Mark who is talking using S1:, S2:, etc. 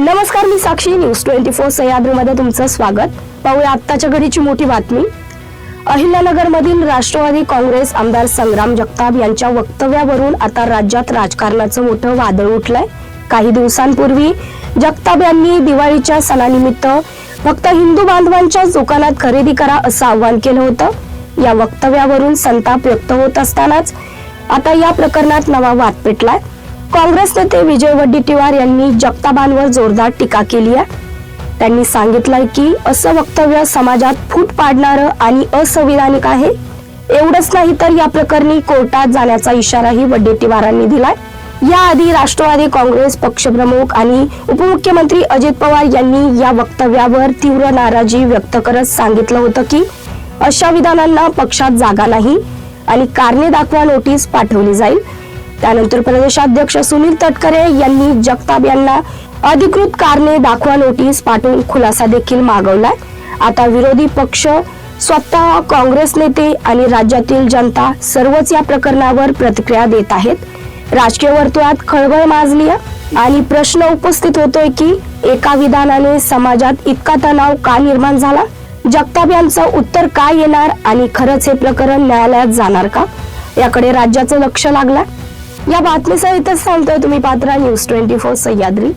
S1: नमस्कार मी Sakshi news twenty four सह्याद्रीमध्ये तुमचं स्वागत. पाहूया आत्ताच्या घडीची मोठी बातमी. अहिल्यानगरमधील राष्ट्रवादी काँग्रेस आमदार संग्राम जगताप यांच्या वक्तव्यावरून आता राज्यात राजकारणाचं मोठं वादळ उठलंय. काही दिवसांपूर्वी जगताप यांनी दिवाळीच्या सणानिमित्त फक्त हिंदू बांधवांच्या दुकानात खरेदी करा असं आवाहन केलं होतं. या वक्तव्यावरून संताप व्यक्त होत असतानाच आता या प्रकरणात नवा वाद पेटलाय. काँग्रेस नेते विजय वड्डेट्टीवार यांनी जगताबांवर जोरदार टीका केली आहे. त्यांनी सांगितलंय की असं वक्तव्य समाजात फूट पाडणारं आणि असंविधानिक आहे. एवढंच नाही तर या प्रकरणी कोर्टात जाण्याचा इशाराही वड्डेट्टीवारांनी दिलाय. याआधी राष्ट्रवादी काँग्रेस पक्षप्रमुख आणि उपमुख्यमंत्री अजित पवार यांनी या वक्तव्यावर तीव्र नाराजी व्यक्त करत सांगितलं होतं की अशा विधानांना पक्षात जागा नाही आणि कारणे दाखवा नोटीस पाठवली जाईल. त्यानंतर प्रदेशाध्यक्ष सुनील तटकरे यांनी जगताप यांना अधिकृत कारणे दाखवा नोटीस पाठवून खुलासा देखील मागवलाय. आता विरोधी पक्ष स्वतः काँग्रेस नेते आणि राज्यातील जनता सर्वच या प्रकरणावर प्रतिक्रिया देत आहेत. राजकीय वर्तुळात खळबळ माजली आणि प्रश्न उपस्थित होतोय की एका विधानाने समाजात इतका तणाव का निर्माण झाला? जगताप यांचं उत्तर काय येणार आणि खरंच हे प्रकरण न्यायालयात जाणार का? याकडे राज्याचं लक्ष लागलं या बातमीसहितच सांगतोय तुम्ही पात्रा न्यूज ट्वेंटी फोर सह्याद्री.